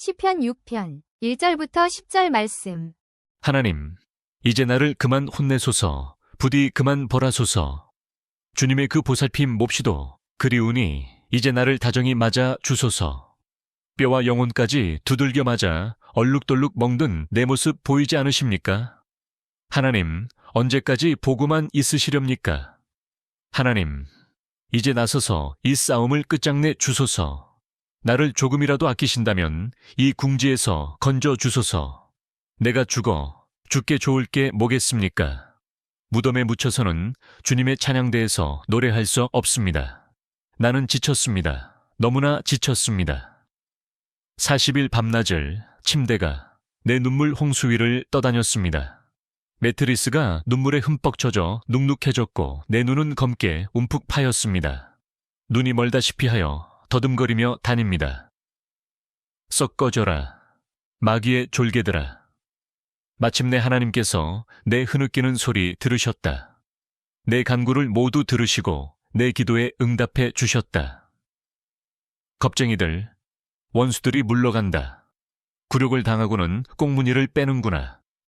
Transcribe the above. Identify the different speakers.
Speaker 1: 시편 6편 1절부터 10절 말씀.
Speaker 2: 하나님, 이제 나를 그만 혼내소서, 부디 그만 벌하소서. 주님의 그 보살핌 몹시도 그리우니 이제 나를 다정히 맞아 주소서. 뼈와 영혼까지 두들겨 맞아 얼룩덜룩 멍든 내 모습 보이지 않으십니까? 하나님, 언제까지 보고만 있으시렵니까? 하나님, 이제 나서서 이 싸움을 끝장내 주소서. 나를 조금이라도 아끼신다면 이 궁지에서 건져 주소서. 내가 죽어 죽게 좋을 게 뭐겠습니까? 무덤에 묻혀서는 주님의 찬양대에서 노래할 수 없습니다. 나는 지쳤습니다. 너무나 지쳤습니다. 40일 밤낮을 침대가 내 눈물 홍수 위를 떠다녔습니다. 매트리스가 눈물에 흠뻑 젖어 눅눅해졌고 내 눈은 검게 움푹 파였습니다. 눈이 멀다시피 하여 더듬거리며 다닙니다. 썩 꺼져라. 마귀의 졸개들아. 마침내 하나님께서 내 흐느끼는 소리 들으셨다. 내 간구를 모두 들으시고 내 기도에 응답해 주셨다. 겁쟁이들, 원수들이 물러간다. 굴욕을 당하고는 꽁무니를 빼는구나.